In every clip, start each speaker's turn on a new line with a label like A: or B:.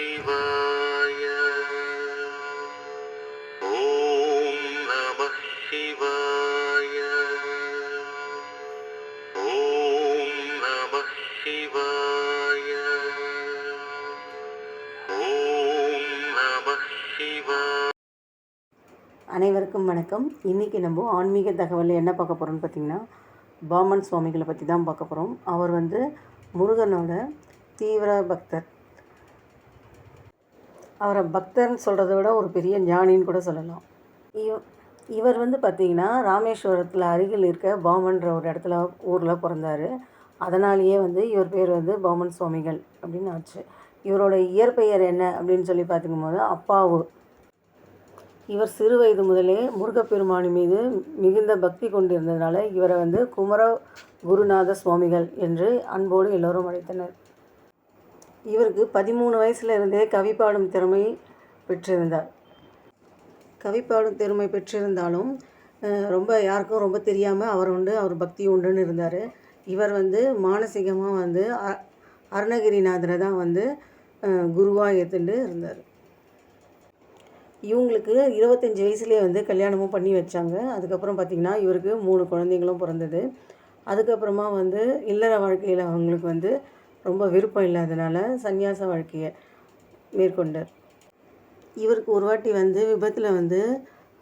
A: சிவாய ஓம் நம ஓம் நம ஓம் நம
B: அனைவருக்கும் வணக்கம். இன்றைக்கி நம்ம ஆன்மீக தகவலில் என்ன பார்க்க போகிறோம்னு பார்த்திங்கன்னா பாமன் சுவாமிகளை பற்றி தான் பார்க்க போகிறோம் அவர் வந்து முருகனோட தீவிர பக்தர். அவரை பக்தர்னு சொல்கிறத விட ஒரு பெரிய ஞானின்னு கூட சொல்லலாம். இவ இவர் வந்து பார்த்திங்கன்னா ராமேஸ்வரத்தில் அருகில் இருக்க பாமன்ற ஒரு இடத்துல ஊரில் பிறந்தார். அதனாலேயே வந்து இவர் பேர் வந்து பாமன் சுவாமிகள் அப்படின்னு ஆச்சு. இவரோட இயற்பெயர் என்ன அப்படின்னு சொல்லி பார்த்துக்கும்போது அப்பாவு. இவர் சிறு வயது முதலே முருகப்பெருமானி மீது மிகுந்த பக்தி கொண்டிருந்ததுனால இவரை வந்து குமர குருநாத சுவாமிகள் என்று அன்போடு எல்லோரும் அழைத்தனர். இவருக்கு பதிமூணு வயசுல இருந்தே கவி பாடும் திறமை பெற்றிருந்தார். கவி பாடும் திறமை பெற்றிருந்தாலும் ரொம்ப யாருக்கும் ரொம்ப தெரியாமல் அவர் உண்டு அவர் பக்தி உண்டுன்னு இருந்தார். இவர் வந்து மானசீகமாக வந்து அ அருணகிரிநாதரை தான் வந்து குருவாக ஏற்றுண்டு இருந்தார். இவங்களுக்கு இருபத்தஞ்சி வயசுலேயே வந்து கல்யாணமும் பண்ணி வச்சாங்க. அதுக்கப்புறம் பார்த்திங்கன்னா இவருக்கு மூணு குழந்தைங்களும் பிறந்தது. அதுக்கப்புறமா வந்து இல்லற வாழ்க்கையில் அவங்களுக்கு வந்து ரொம்ப விருப்பம் இல்லாதனால சந்நியாச வாழ்க்கையை மேற்கொண்டார். இவருக்கு ஒரு வாட்டி வந்து விபத்தில் வந்து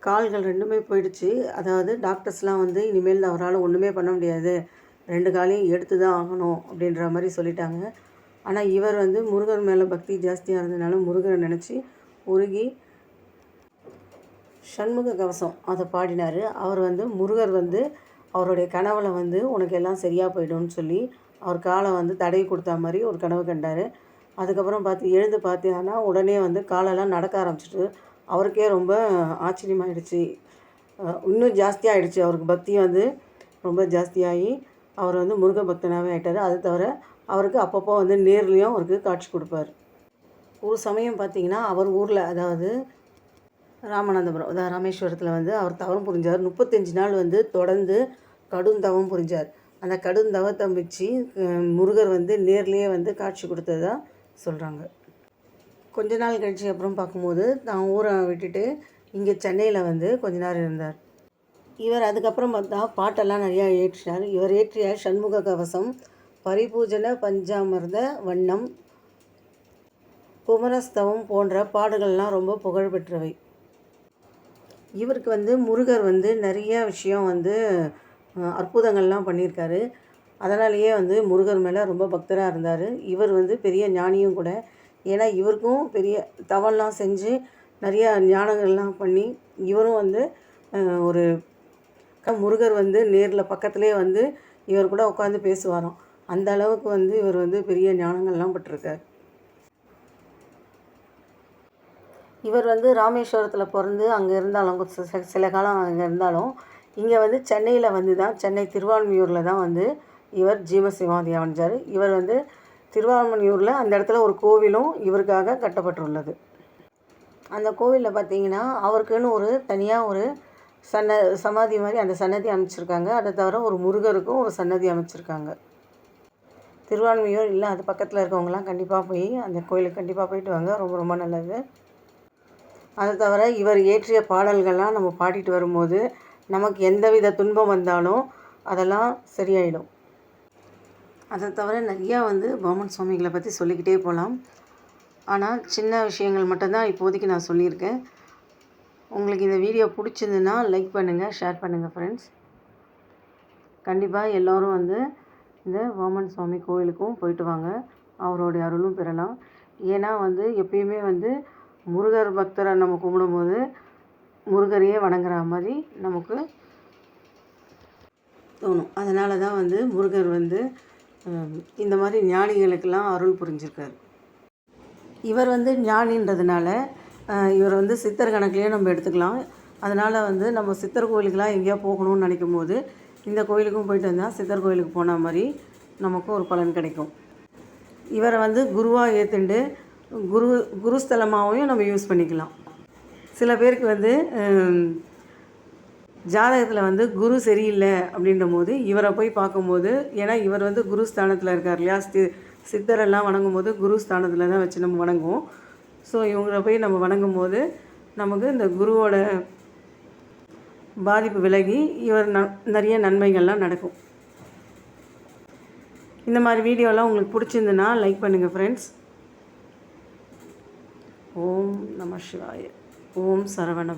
B: கால்கள் ரெண்டுமே போயிடுச்சு. அதாவது டாக்டர்ஸ்லாம் வந்து இனிமேல் அவரால் ஒன்றுமே பண்ண முடியாது. ரெண்டு காலையும் எடுத்து தான் ஆகணும் அப்படின்ற மாதிரி சொல்லிட்டாங்க. ஆனால் இவர் வந்து முருகன் மேலே பக்தி ஜாஸ்தியாக இருந்ததுனால முருகனை நினச்சி உருகி சண்முக கவசம் அதை பாடினார். அவர் வந்து முருகர் வந்து அவருடைய கனவுல வந்து உனக்கு எல்லாம் சரியாக போயிடும்னு சொல்லி அவர் காலை வந்து தடவி கொடுத்தா மாதிரி ஒரு கனவு கண்டார். அதுக்கப்புறம் பார்த்து எழுந்து பார்த்தீங்கன்னா உடனே வந்து காலெல்லாம் நடக்க ஆரம்பிச்சிட்டு அவருக்கே ரொம்ப ஆச்சரியமாயிடுச்சு. இன்னும் ஜாஸ்தியாகிடுச்சு அவருக்கு பக்தி வந்து ரொம்ப ஜாஸ்தியாகி அவர் வந்து முருக பக்தனாகவே ஆகிட்டார் அது தவிர அவருக்கு அப்பப்போ வந்து நேர்லேயும் அவருக்கு காட்சி கொடுப்பார். ஒரு சமயம் பார்த்தீங்கன்னா அவர் ஊரில் அதாவது ராமநாதபுரம் அதாவது ராமேஸ்வரத்தில் வந்து அவர் தவம் புரிஞ்சார். முப்பத்தஞ்சு நாள் வந்து தொடர்ந்து கடும் தவம் புரிஞ்சார். அந்த கடும் தவத்தை வச்சு முருகர் வந்து நேர்லேயே வந்து காட்சி கொடுத்ததா சொல்கிறாங்க கொஞ்ச நாள் கழிச்சு அப்புறம் பார்க்கும்போது தான் ஊரை விட்டுட்டு இங்கே சென்னையில் வந்து கொஞ்ச நேரம் இருந்தார். இவர் அதுக்கப்புறம் பார்த்தா பாட்டெல்லாம் நிறையா ஏற்றினார். இவர் ஏற்றிய சண்முக கவசம் பரிபூஜன பஞ்சாமிர்த வண்ணம் குமரஸ்தவம் போன்ற பாடல்கள்லாம் ரொம்ப புகழ்பெற்றவை இவருக்கு வந்து முருகர் வந்து நிறைய விஷயம் வந்து அற்புதங்கள்லாம் பண்ணியிருக்காரு. அதனாலேயே வந்து முருகர் மேலே ரொம்ப பக்தராக இருந்தார். இவர் வந்து பெரிய ஞானியும் கூட. ஏன்னா இவருக்கும் பெரிய தவம்லாம் செஞ்சு நிறைய ஞானங்கள்லாம் பண்ணி இவரும் வந்து ஒரு முருகர் வந்து நேரில் பக்கத்துலேயே வந்து இவர் கூட உட்காந்து பேசுவாராம். அந்த அளவுக்கு வந்து இவர் வந்து பெரிய ஞானங்கள்லாம் பட்டிருக்கார் இவர் வந்து ராமேஸ்வரத்தில் பிறந்து அங்கே இருந்தாலும் சில காலம் அங்கே இருந்தாலும் இங்கே வந்து சென்னையில் வந்து தான் சென்னை திருவான்மியூரில் தான் வந்து இவர் ஜீவசிவாதி அமைஞ்சார். இவர் வந்து திருவான்மியூரில் அந்த இடத்துல ஒரு கோவிலும் இவருக்காக கட்டப்பட்டுள்ளது. அந்த கோவிலில் பார்த்தீங்கன்னா அவருக்குன்னு ஒரு தனியாக ஒரு சன்ன சமாதி மாதிரி அந்த சன்னதி அமைச்சிருக்காங்க. அதை தவிர ஒரு முருகருக்கும் ஒரு சன்னதி அமைச்சிருக்காங்க. திருவான்மையூர் இல்லை அது பக்கத்தில் இருக்கவங்கலாம் கண்டிப்பாக போய் அந்த கோயிலுக்கு கண்டிப்பாக போயிட்டு வாங்க. ரொம்ப ரொம்ப நல்லது. அதை தவிர இவர் இயற்றிய பாடல்கள்லாம் நம்ம பாடிட்டு வரும்போது நமக்கு எந்தவித துன்பம் வந்தாலும் அதெல்லாம் சரியாயிடும். அதை தவிர நிறையா வந்து பாமன் சுவாமிகளை பற்றி சொல்லிக்கிட்டே போகலாம் ஆனால் சின்ன விஷயங்கள் மட்டும்தான் இப்போதைக்கு நான் சொல்லியிருக்கேன். உங்களுக்கு இந்த வீடியோ பிடிச்சிருந்துன்னா லைக் பண்ணுங்கள் ஷேர் பண்ணுங்கள் ஃப்ரெண்ட்ஸ் கண்டிப்பாக எல்லோரும் வந்து இந்த வாமன் சுவாமி கோயிலுக்கும் போயிட்டு வாங்க. அவருடைய அருளும் பெறலாம். ஏன்னா வந்து எப்பயுமே வந்து முருகர் பக்தரை நம்ம கும்பிடும்போது முருகரையே வணங்குற மாதிரி நமக்கு தோணும். அதனால தான் வந்து முருகர் வந்து இந்த மாதிரி ஞானிகளுக்கெல்லாம் அருள் புரிஞ்சிருக்கார். இவர் வந்து ஞானின்றதுனால இவர் வந்து சித்தர் கணக்குலேயே நம்ம எடுத்துக்கலாம். அதனால் வந்து நம்ம சித்தர் கோயிலுக்கெலாம் எங்கேயா போகணும்னு நினைக்கும் போது இந்த கோயிலுக்கும் போயிட்டு வந்தால் சித்தர் கோயிலுக்கு போன மாதிரி நமக்கு ஒரு பலன் கிடைக்கும். இவரை வந்து குருவாக ஏற்றுண்டு குரு குருஸ்தலமாகவும் நம்ம யூஸ் பண்ணிக்கலாம். சில பேருக்கு வந்து ஜாதகத்தில் வந்து குரு சரியில்லை அப்படின்ற போது இவரை போய் பார்க்கும்போது ஏன்னா இவர் வந்து குரு ஸ்தானத்தில் இருக்கார் இல்லையா? சி சித்தரெல்லாம் வணங்கும் போது குரு ஸ்தானத்தில் தான் வச்சு நம்ம வணங்குவோம். ஸோ இவங்களை போய் நம்ம வணங்கும் போது நமக்கு இந்த குருவோட பாதிப்பு விலகி இவர் ந நிறைய நன்மைகள்லாம் நடக்கும். இந்த மாதிரி வீடியோலாம் உங்களுக்கு பிடிச்சிருந்துன்னா லைக் பண்ணுங்கள் ஃப்ரெண்ட்ஸ் ஓம் நம சிவாய. ஓம் சரவண